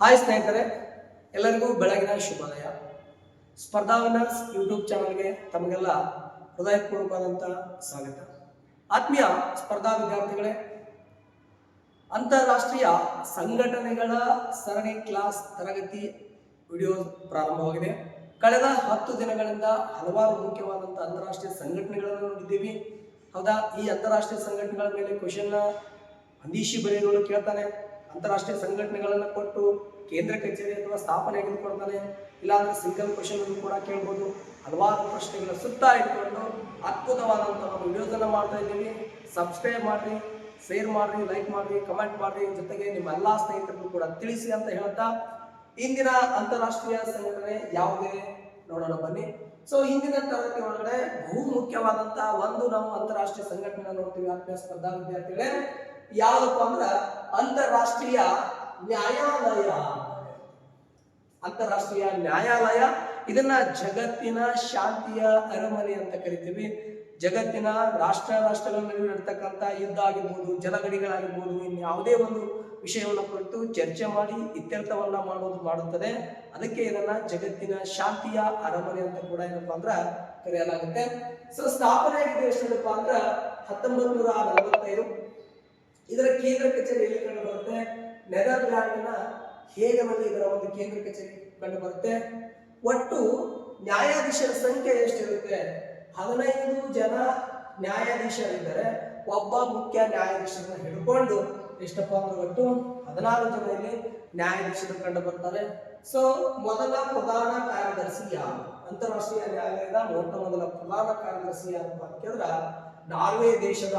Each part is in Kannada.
ಹಾಯ್ ಸ್ನೇಹಿತರೆ, ಎಲ್ಲರಿಗೂ ಬೆಳಗಿನ ಶುಭೋದಯ ಸ್ಪರ್ಧಾ ವಿನರ್ಸ್ ಯೂಟ್ಯೂಬ್ ಚಾನಲ್ಗೆ ತಮಗೆಲ್ಲ ಹೃದಯಪೂರ್ವಕವಾದಂಥ ಸ್ವಾಗತ. ಆತ್ಮೀಯ ಸ್ಪರ್ಧಾ ವಿದ್ಯಾರ್ಥಿಗಳೇ, ಅಂತಾರಾಷ್ಟ್ರೀಯ ಸಂಘಟನೆಗಳ ಸರಣಿ ಕ್ಲಾಸ್ ತರಗತಿ ವಿಡಿಯೋ ಪ್ರಾರಂಭವಾಗಿದೆ. ಕಳೆದ ಹತ್ತು ದಿನಗಳಿಂದ ಹಲವಾರು ಮುಖ್ಯವಾದಂಥ ಅಂತಾರಾಷ್ಟ್ರೀಯ ಸಂಘಟನೆಗಳನ್ನು ನೋಡಿದ್ದೀವಿ. ಹೌದಾ? ಈ ಅಂತಾರಾಷ್ಟ್ರೀಯ ಸಂಘಟನೆಗಳ ಮೇಲೆ ಕ್ವಶನ್ನ ಅಂದೀಶಿ ಬರೆಯುವ ಕೇಳ್ತಾನೆ. ಅಂತಾರಾಷ್ಟ್ರೀಯ ಸಂಘಟನೆಗಳನ್ನು ಕೊಟ್ಟು ಕೇಂದ್ರ ಕಚೇರಿ ಅಥವಾ ಸ್ಥಾಪನೆ ಕೊಡ್ತಾನೆ ಇಲ್ಲಾಂದ್ರೆ ಸಿಂಗಲ್ ಕ್ವಶನ್ ಕೂಡ ಕೇಳ್ಬೋದು. ಹಲವಾರು ಪ್ರಶ್ನೆಗಳ ಸುತ್ತ ಇಟ್ಕೊಂಡು ಅದ್ಭುತವಾದಂಥ ವಿಡಿಯೋಸನ್ನು ಮಾಡ್ತಾ ಇದ್ದೀವಿ. ಸಬ್ಸ್ಕ್ರೈಬ್ ಮಾಡಿರಿ ಶೇರ್ ಮಾಡ್ರಿ ಲೈಕ್ ಮಾಡ್ರಿ ಕಮೆಂಟ್ ಮಾಡ್ರಿ. ಜೊತೆಗೆ ನಿಮ್ಮ ಎಲ್ಲಾ ಸ್ನೇಹಿತರಿಗೂ ಕೂಡ ತಿಳಿಸಿ ಅಂತ ಹೇಳ್ತಾ ಇಂದಿನ ಅಂತಾರಾಷ್ಟ್ರೀಯ ಸಂಘಟನೆ ಯಾವುದೇ ನೋಡೋಣ ಬನ್ನಿ. ಸೊ ಇಂದಿನ ತರಗತಿ ಒಳಗಡೆ ಬಹು ಮುಖ್ಯವಾದಂತಹ ಒಂದು ನಾವು ಅಂತಾರಾಷ್ಟ್ರೀಯ ಸಂಘಟನೆ ನೋಡ್ತೀವಿ. ಆತ್ಮೀಯ ಸ್ಪರ್ಧಾ ವಿದ್ಯಾರ್ಥಿಗಳೇ. ಯಾವ್ದಪ್ಪ ಅಂದ್ರ ಅಂತಾರಾಷ್ಟ್ರೀಯ ನ್ಯಾಯಾಲಯ ಅಂತಾರಾಷ್ಟ್ರೀಯ ನ್ಯಾಯಾಲಯ, ಇದನ್ನ ಜಗತ್ತಿನ ಶಾಂತಿಯ ಅರಮನೆ ಅಂತ ಕರಿತೀವಿ. ಜಗತ್ತಿನ ರಾಷ್ಟ್ರ ರಾಷ್ಟ್ರಗಳ ನಡುವೆ ನಡ್ತಕ್ಕಂಥ ಯುದ್ಧ ಆಗಿರ್ಬೋದು, ಜಲಗಡಿಗಳಾಗಿರ್ಬೋದು ಇನ್ನು ಯಾವುದೇ ಒಂದು ವಿಷಯವನ್ನು ಕುರಿತು ಚರ್ಚೆ ಮಾಡಿ ಇತ್ಯರ್ಥವನ್ನ ಮಾಡುವುದು ಮಾಡುತ್ತದೆ. ಅದಕ್ಕೆ ಇದನ್ನ ಜಗತ್ತಿನ ಶಾಂತಿಯ ಅರಮನೆ ಅಂತ ಕೂಡ ಏನಪ್ಪಾ ಅಂದ್ರ ಕರೆಯಲಾಗುತ್ತೆ. ಸೊ ಸ್ಥಾಪನೆ ಆಗಿದೆ ಎಷ್ಟಪ್ಪ ಅಂದ್ರ ಹತ್ತೊಂಬತ್ ನೂರ ನಲವತ್ತೈದು. ಇದರ ಕೇಂದ್ರ ಕಚೇರಿ ಎಲ್ಲಿ ಕಂಡು ಬರುತ್ತೆ? ನೆದರ್ಲ್ಯಾಂಡ್ನ ಹೇಗನಲ್ಲಿ ಇದರ ಒಂದು ಕೇಂದ್ರ ಕಚೇರಿ ಕಂಡು ಬರುತ್ತೆ? ಒಟ್ಟು ನ್ಯಾಯಾಧೀಶರ ಸಂಖ್ಯೆ ಎಷ್ಟಿರುತ್ತೆ? ಹದಿನೈದು ಜನ ನ್ಯಾಯಾಧೀಶರಿದ್ದರೆ. ಒಬ್ಬ ಮುಖ್ಯ ನ್ಯಾಯಾಧೀಶರನ್ನ ಹಿಡ್ಕೊಂಡು ಎಷ್ಟಪ್ಪ ಅಂದ್ರೆ ಒಟ್ಟು ಹದಿನಾರು ಜನ ಇಲ್ಲಿ ನ್ಯಾಯಾಧೀಶರು ಕಂಡು ಬರ್ತಾರೆ. ಸೊ ಮೊದಲ ಪ್ರಧಾನ ಕಾರ್ಯದರ್ಶಿ ಯಾರು? ಅಂತಾರಾಷ್ಟ್ರೀಯ ನ್ಯಾಯಾಲಯದ ಮೊಟ್ಟ ಮೊದಲ ಪ್ರಧಾನ ಕಾರ್ಯದರ್ಶಿ ಅಂತ ಕೇಳಿದ್ರ ನಾರ್ವೆ ದೇಶದ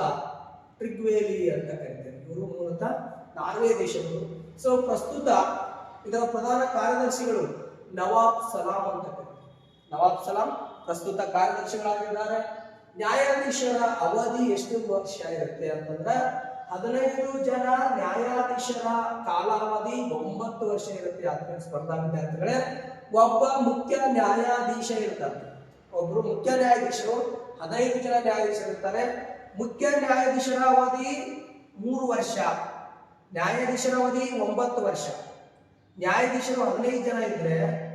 ಟ್ರಿಗ್ವೇಲಿ ಅಂತ ಕರಿತಾರೆ. ಇವರು ಮೂಲತಃ ನಾರ್ವೆ ದೇಶದವರು. ಸೊ ಪ್ರಸ್ತುತ ಇದರ ಪ್ರಧಾನ ಕಾರ್ಯದರ್ಶಿಗಳು ನವಾಬ್ ಸಲಾಂ ಅಂತ ಕರೀತಾರೆ. ನವಾಬ್ ಸಲಾಂ ಪ್ರಸ್ತುತ ಕಾರ್ಯದರ್ಶಿಗಳಾಗಿದ್ದಾರೆ. ನ್ಯಾಯಾಧೀಶರ ಅವಧಿ ಎಷ್ಟು ವರ್ಷ ಇರುತ್ತೆ ಅಂತಂದ್ರೆ ಹದಿನೈದು ಜನ ನ್ಯಾಯಾಧೀಶರ ಕಾಲಾವಧಿ ಒಂಬತ್ತು ವರ್ಷ ಇರುತ್ತೆ ಆತ್ಮೀಯ ಸ್ಪರ್ಧಾ ವಿದ್ಯಾರ್ಥಿಗಳೇ. ಒಬ್ಬ ಮುಖ್ಯ ನ್ಯಾಯಾಧೀಶ ಇರ್ತಾರೆ. ಒಬ್ರು ಮುಖ್ಯ ನ್ಯಾಯಾಧೀಶರು ಹದಿನೈದು ಜನ ನ್ಯಾಯಾಧೀಶರು ಇರ್ತಾರೆ ಮುಖ್ಯ ನ್ಯಾಯಾಧೀಶರ ಅವಧಿ ಮೂರು ವರ್ಷ ನ್ಯಾಯಾಧೀಶರ ಅವಧಿ ಒಂಬತ್ತು ವರ್ಷ. ನ್ಯಾಯಾಧೀಶರು ಹದಿನೈದು ಜನ ಇದ್ರೆ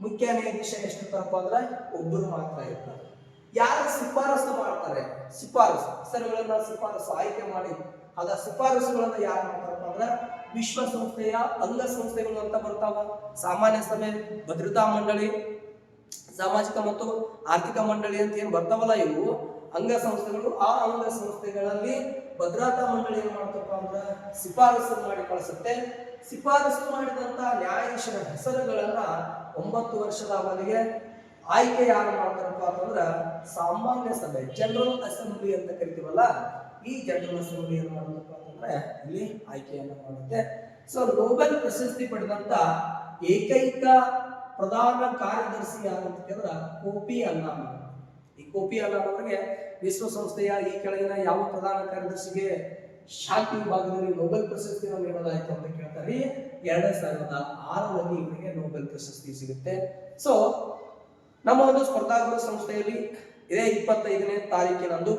ಮುಖ್ಯ ನ್ಯಾಯಾಧೀಶ ಎಷ್ಟು ತಪ್ಪು ಅಂದ್ರೆ ಒಬ್ಬರು ಮಾತ್ರ ಇರ್ತಾರೆ. ಯಾರು ಶಿಫಾರಸು ಮಾಡ್ತಾರೆ? ಶಿಫಾರಸು. ಹೆಸರುಗಳನ್ನ ಶಿಫಾರಸು ಆಯ್ಕೆ ಮಾಡಿ. ಅದ ಶಿಫಾರಸುಗಳನ್ನ ಯಾರು ಮಾಡ್ತಾರಪ್ಪ ಅಂದ್ರೆ ವಿಶ್ವಸಂಸ್ಥೆಯ ಅಂಗ ಸಂಸ್ಥೆಗಳು ಅಂತ ಬರ್ತಾವ. ಸಾಮಾನ್ಯ ಸಭೆ ಭದ್ರತಾ ಮಂಡಳಿ, ಸಾಮಾಜಿಕ ಮತ್ತು ಆರ್ಥಿಕ ಮಂಡಳಿ ಅಂತ ಏನು ಬರ್ತಾವಲ್ಲ ಇವು. ಅಂಗ ಸಂಸ್ಥೆಗಳು ಆ ಅಂಗ ಸಂಸ್ಥೆಗಳಲ್ಲಿ ಭದ್ರತಾ ಮಂಡಳಿ ಏನು ಮಾಡ್ತಪ್ಪ ಅಂದ್ರೆ ಶಿಫಾರಸು ಮಾಡಿ ಕಳಿಸುತ್ತೆ. ಶಿಫಾರಸು ಮಾಡಿದಂತ ನ್ಯಾಯಾಧೀಶರ ಹೆಸರುಗಳನ್ನ ಒಂಬತ್ತು ವರ್ಷದ ಅವಧಿಗೆ ಆಯ್ಕೆ ಯಾರು ಮಾಡ್ತಾರಪ್ಪ ಅಂತಂದ್ರ ಸಾಮಾನ್ಯ ಸಭೆ ಜನರಲ್ ಅಸೆಂಬ್ಲಿ ಅಂತ ಕರಿತೀವಲ್ಲ, ಈ ಜನರಲ್ ಅಸೆಂಬ್ಲಿ ಏನ್ ಮಾಡುತ್ತಪ್ಪ ಅಂತಂದ್ರೆ ಇಲ್ಲಿ ಆಯ್ಕೆಯನ್ನು ಮಾಡುತ್ತೆ. ಸೊ ನೊಬೆಲ್ ಪ್ರಶಸ್ತಿ ಪಡೆದಂತ ಏಕೈಕ ಪ್ರಧಾನ ಕಾರ್ಯದರ್ಶಿ ಯಾರು ಅಂತ ಕೇಳಿದ್ರೆ ಕೋಪಿ ಅನ್ನಾನ್ ಈ ಕೋಪಿ ಅವರಿಗೆ ವಿಶ್ವಸಂಸ್ಥೆಯ ಈ ಕೆಳಗಿನ ಯಾವ ಪ್ರಧಾನ ಕಾರ್ಯದರ್ಶಿಗೆ ಶಾಂತಿ ವಿಭಾಗದಲ್ಲಿ ನೊಬೆಲ್ ಪ್ರಶಸ್ತಿಯನ್ನು ನೀಡಲಾಯಿತು ಅಂತ ಕೇಳ್ತಾರೆ. ಎರಡ್ ಸಾವಿರದ ಆರರಲ್ಲಿ ಇವರಿಗೆ ನೊಬೆಲ್ ಪ್ರಶಸ್ತಿ ಸಿಗುತ್ತೆ. ಸೊ ನಮ್ಮ ಒಂದು ಸ್ಪರ್ಧಾತ್ಮಕ ಸಂಸ್ಥೆಯಲ್ಲಿ ಇದೇ ಇಪ್ಪತ್ತೈದನೇ ತಾರೀಕಿನಂದು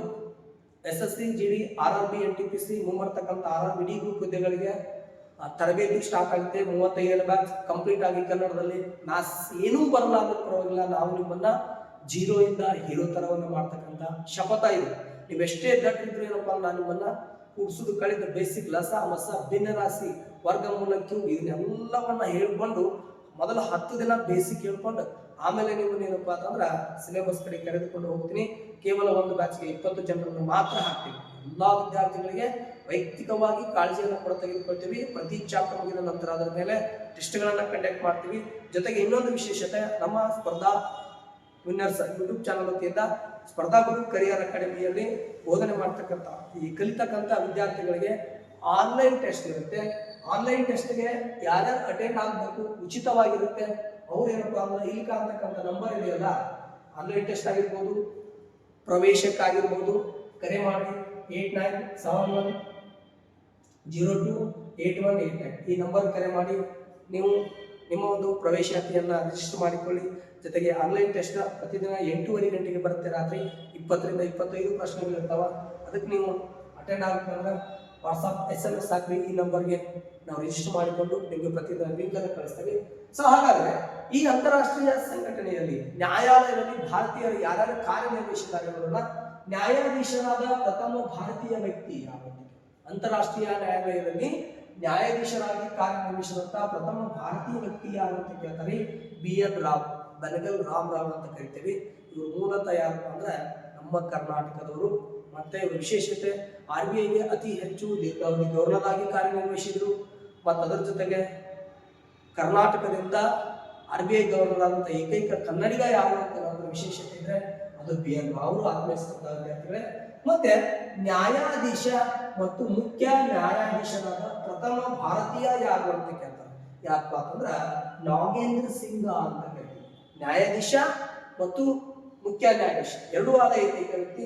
S S C G D R R B N T P C ಮುಂಬರ್ತಕ್ಕಂಥ R R B D group ಹುದ್ದೆಗಳಿಗೆ ತರಬೇತಿ ಸ್ಟಾರ್ಟ್ ಆಗುತ್ತೆ. ಮೂವತ್ತೈದು ಬ್ಯಾಚ್ ಕಂಪ್ಲೀಟ್ ಆಗಿ ಕನ್ನಡದಲ್ಲಿ ನಾ ಏನೂ ಬರಲ್ಲ ಪರವಾಗಿಲ್ಲ. ನಾವು ನಿಮ್ಮನ್ನ ಜೀರೋ ಇಂದ ಹೀರೋ ತರವನ್ನು ಮಾಡ್ತಕ್ಕಂಥ ಶಪಥ ಇದೆ. ನೀವು ಎಷ್ಟೇ ದಟ್ಟಿದ್ರು ಏನಪ್ಪ ನಾನು ನಿಮ್ಮನ್ನ ಕೂಡಿಸುದು, ಕಳೆದ ಬೇಸಿಕ್ ಲಸ, ಮಸ ಭಿನ್ನರಾಶಿ ವರ್ಗಮೂಲ ಮೂಲಕ್ಕೆ ಇದನ್ನೆಲ್ಲವನ್ನ ಹೇಳ್ಕೊಂಡು ಮೊದಲು ಹತ್ತು ದಿನ ಬೇಸಿಕ್ ಹೇಳ್ಕೊಂಡು ಆಮೇಲೆ ನೀವು ಏನಪ್ಪ ಅಂತಂದ್ರೆ ಸಿಲೆಬಸ್ ಕಡೆ ಕರೆದುಕೊಂಡು ಹೋಗ್ತೀನಿ. ಕೇವಲ ಒಂದು ಬ್ಯಾಚ್ಗೆ ಇಪ್ಪತ್ತು ಜನರನ್ನು ಮಾತ್ರ ಹಾಕ್ತೀವಿ ಎಲ್ಲಾ ವಿದ್ಯಾರ್ಥಿಗಳಿಗೆ ವೈಯಕ್ತಿಕವಾಗಿ ಕಾಳಜಿಯನ್ನು ಕೂಡ ತೆಗೆದುಕೊಳ್ತೀವಿ. ಪ್ರತಿ ಚಾಪ್ಟರ್ ಮುಗಿದ ನಂತರ ಅದರ ಮೇಲೆ ಟೆಸ್ಟ್ಗಳನ್ನ ಕಂಡಕ್ಟ್ ಮಾಡ್ತೀವಿ. ಜೊತೆಗೆ ಇನ್ನೊಂದು ವಿಶೇಷತೆ, ನಮ್ಮ ಸ್ಪರ್ಧಾ ವಿನ್ನರ್ಸ್ ಯೂಟ್ಯೂಬ್ ಚಾನಲ್ ವತಿಯಿಂದ ಸ್ಪರ್ಧಾ ಗುರು ಕರಿಯರ್ ಅಕಾಡೆಮಿಯಲ್ಲಿ ಬೋಧನೆ ಮಾಡ್ತಕ್ಕಂಥ ಈ ಕಲಿತಕ್ಕಂಥ ವಿದ್ಯಾರ್ಥಿಗಳಿಗೆ ಆನ್ಲೈನ್ ಟೆಸ್ಟ್ ಇರುತ್ತೆ. ಆನ್ಲೈನ್ ಟೆಸ್ಟ್ಗೆ ಯಾರ್ಯಾರು ಅಟೆಂಡ್ ಆಗಬೇಕು, ಉಚಿತವಾಗಿರುತ್ತೆ, ಅವ್ರು ಏನಪ್ಪ ಅಂದ್ರೆ ಈಗ ಅಂತಕ್ಕಂಥ ನಂಬರ್ ಇದೆಯಲ್ಲ ಆನ್ಲೈನ್ ಟೆಸ್ಟ್ ಆಗಿರ್ಬೋದು, ಪ್ರವೇಶಕ್ಕಾಗಿರ್ಬೋದು, ಕರೆ ಮಾಡಿ eight nine seven one zero two eight one eight nine ಈ ನಂಬರ್ ಕರೆ ಮಾಡಿ, ನೀವು ನಿಮ್ಮ ಒಂದು ಪ್ರವೇಶಾತಿಯನ್ನು ರಿಜಿಸ್ಟರ್ ಮಾಡಿಕೊಳ್ಳಿ. ಜೊತೆಗೆ ಆನ್ಲೈನ್ ಟೆಸ್ಟ್ ಪ್ರತಿದಿನ ಎಂಟೂವರೆ ಗಂಟೆಗೆ ಬರುತ್ತೆ. ರಾತ್ರಿ ಇಪ್ಪತ್ತರಿಂದ ಇಪ್ಪತ್ತೈದು ಪ್ರಶ್ನೆಗಳಿರ್ತಾವೆ ಅದಕ್ಕೆ ನೀವು ಅಟೆಂಡ್ ಆಗಬೇಕಂದ್ರೆ ವಾಟ್ಸಪ್ ಎಸ್ ಎಂ ಎಸ್ ಹಾಕ್ರಿ. ಈ ನಂಬರ್ಗೆ ನಾವು ರಿಜಿಸ್ಟರ್ ಮಾಡಿಕೊಂಡು ನಿಮಗೆ ಪ್ರತಿದಿನ ಲಿಂಕ್ ಅನ್ನು ಕಳಿಸ್ತೀವಿ. ಸೊ ಹಾಗಾದರೆ ಈ ಅಂತಾರಾಷ್ಟ್ರೀಯ ಸಂಘಟನೆಯಲ್ಲಿ ನ್ಯಾಯಾಲಯದಲ್ಲಿ ಭಾರತೀಯರು ಯಾರ್ಯಾರು ಕಾರ್ಯನಿರ್ವಹಿಸಿದ್ದಾರೆ ಅನ್ನೋದನ್ನ ನ್ಯಾಯಾಧೀಶರಾದ ಪ್ರಥಮ ಭಾರತೀಯ ವ್ಯಕ್ತಿ ಯಾರು? ಅಂತಾರಾಷ್ಟ್ರೀಯ ನ್ಯಾಯಾಲಯದಲ್ಲಿ ನ್ಯಾಯಾಧೀಶರಾಗಿ ಕಾರ್ಯನಿರ್ವಹಿಸಿದಂತಹ ಪ್ರಥಮ ಭಾರತೀಯ ವ್ಯಕ್ತಿ ಯಾರು ಅಂತ ಕೇಳ್ತಾರೆ ಬಿ ಎನ್ ರಾವ್, ಬನಗಲ್ ರಾಮ್ ರಾವ್ ಅಂತ ಕರಿತೀವಿ. ಇವರು ಮೂಲತಃ ಯಾರು ಅಂದ್ರೆ ನಮ್ಮ ಕರ್ನಾಟಕದವರು. ಮತ್ತೆ ವಿಶೇಷತೆ, ಆರ್ ಬಿ ಐಗೆ ಅತಿ ಹೆಚ್ಚು ದೀರ್ಘಾವಧಿ ಗೌರ್ನರ್ ಆಗಿ ಕಾರ್ಯನಿರ್ವಹಿಸಿದ್ರು. ಮತ್ತು ಅದರ ಜೊತೆಗೆ ಕರ್ನಾಟಕದಿಂದ ಆರ್ ಬಿ ಐ ಗವರ್ನರ್ ಆದಂಥ ಏಕೈಕ ಕನ್ನಡಿಗ ಯಾರು ಅಂತ ವಿಶೇಷತೆ ಇದ್ರೆ ಅದು ಬಿ ಎನ್ ರಾವ್ ವಿದ್ಯಾರ್ಥಿಗಳೇ ಮತ್ತೆ ನ್ಯಾಯಾಧೀಶ ಮತ್ತು ಮುಖ್ಯ ನ್ಯಾಯಾಧೀಶರಾದ ಪ್ರಥಮ ಭಾರತೀಯ ಯಾರು ಅಂತ ಕೇಳ್ತಾರೆ. ಯಾಕಪ್ಪ ಅಂತಂದ್ರ ನಾಗೇಂದ್ರ ಸಿಂಗ್ ಅಂತ ಕೇಳ್ತೀವಿ ನ್ಯಾಯಾಧೀಶ ಮತ್ತು ಮುಖ್ಯ ನ್ಯಾಯಾಧೀಶ ಎರಡೂ ಆದ ಐತಿ ವ್ಯಕ್ತಿ.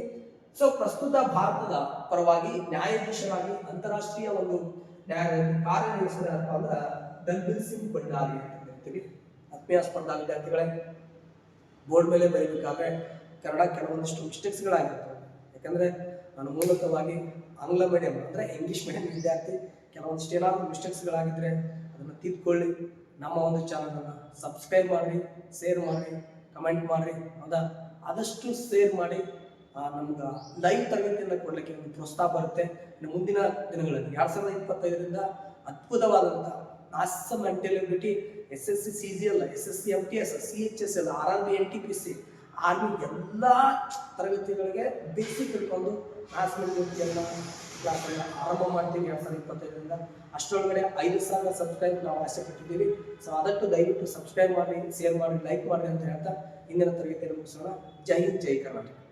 ಸೊ ಪ್ರಸ್ತುತ ಭಾರತದ ಪರವಾಗಿ ನ್ಯಾಯಾಧೀಶರಾಗಿ ಅಂತಾರಾಷ್ಟ್ರೀಯ ಒಂದು ನ್ಯಾಯ ಕಾರ್ಯನಿರ್ವಹಿಸಿದಾರಪ್ಪ ಅಂದ್ರೆ ದಲ್ಬೀರ್ ಸಿಂಗ್ ಭಂಡಾರಿ ಅಂತ ಹೇಳ್ತೀವಿ ಆತ್ಮೀಯ ಸ್ಪರ್ಧಾ ವಿದ್ಯಾರ್ಥಿಗಳೇ, ಬೋರ್ಡ್ ಮೇಲೆ ಬರೀಬೇಕಾದ್ರೆ ಕನ್ನಡ ಕೆಲವೊಂದಿಷ್ಟು ಮಿಸ್ಟೇಕ್ಸ್ಗಳಾಗಿರ್ತವೆ. ಯಾಕಂದ್ರೆ ನಾನು ಮೂಲತಃವಾಗಿ ಆಂಗ್ಲ ಮೀಡಿಯಂ ಅಂದ್ರೆ ಇಂಗ್ಲಿಷ್ ಮೀಡಿಯಂ ವಿದ್ಯಾರ್ಥಿ. ಕೆಲವೊಂದಿಷ್ಟು ಏನಾದರೂ ಮಿಸ್ಟೇಕ್ಸ್ಗಳಾಗಿದ್ರೆ ಅದನ್ನು ತಿದ್ಕೊಳ್ಳಿ. ನಮ್ಮ ಒಂದು ಚಾನಲನ್ನು ಸಬ್ಸ್ಕ್ರೈಬ್ ಮಾಡಿರಿ ಶೇರ್ ಮಾಡಿರಿ ಕಮೆಂಟ್ ಮಾಡಿರಿ. ಹೌದಾ? ಆದಷ್ಟು ಶೇರ್ ಮಾಡಿ ನಮ್ಗೆ ಲೈವ್ ತರಗತಿಯನ್ನು ಕೊಡಲಿಕ್ಕೆ ಒಂದು ಪ್ರೋತ್ಸಾಹ ಬರುತ್ತೆ. ಇನ್ನು ಮುಂದಿನ ದಿನಗಳಲ್ಲಿ ಎರಡು ಸಾವಿರದ ಇಪ್ಪತ್ತೈದರಿಂದ ಅದ್ಭುತವಾದಂಥ ನಾಸಮ್ ಇಂಟೆಲಿಬಿಲಿಟಿ S S C C G L S S C M T S C H S L R R B N T P C army ಎಲ್ಲ ತರಗತಿಗಳಿಗೆ ಬೇಸಿಕ್ ಹಿಡ್ಕೊಂಡು ನಾಸಮಿಲಿಟಿಯನ್ನು ಕ್ಲಾಸನ್ನು ಆರಂಭ ಮಾಡ್ತೀವಿ ಎರಡು ಸಾವಿರದ ಇಪ್ಪತ್ತೈದರಿಂದ. ಅಷ್ಟರೊಳಗಡೆ ಐದು ಸಾವಿರ ಸಬ್ಸ್ಕ್ರೈಬ್ ನಾವು ಆಸೆ ಪಟ್ಟಿದ್ದೀವಿ ಸೊ ಆದಷ್ಟು ದಯವಿಟ್ಟು ಸಬ್ಸ್ಕ್ರೈಬ್ ಮಾಡಿ ಶೇರ್ ಮಾಡಿ ಲೈಕ್ ಮಾಡಿ ಅಂತ ಹೇಳ್ತಾ ಇಂದಿನ ತರಗತಿಯನ್ನು ಮುಗಿಸೋಣ. ಜೈ ಹಿಂದ್, ಜೈ ಕರ್ನಾಟಕ.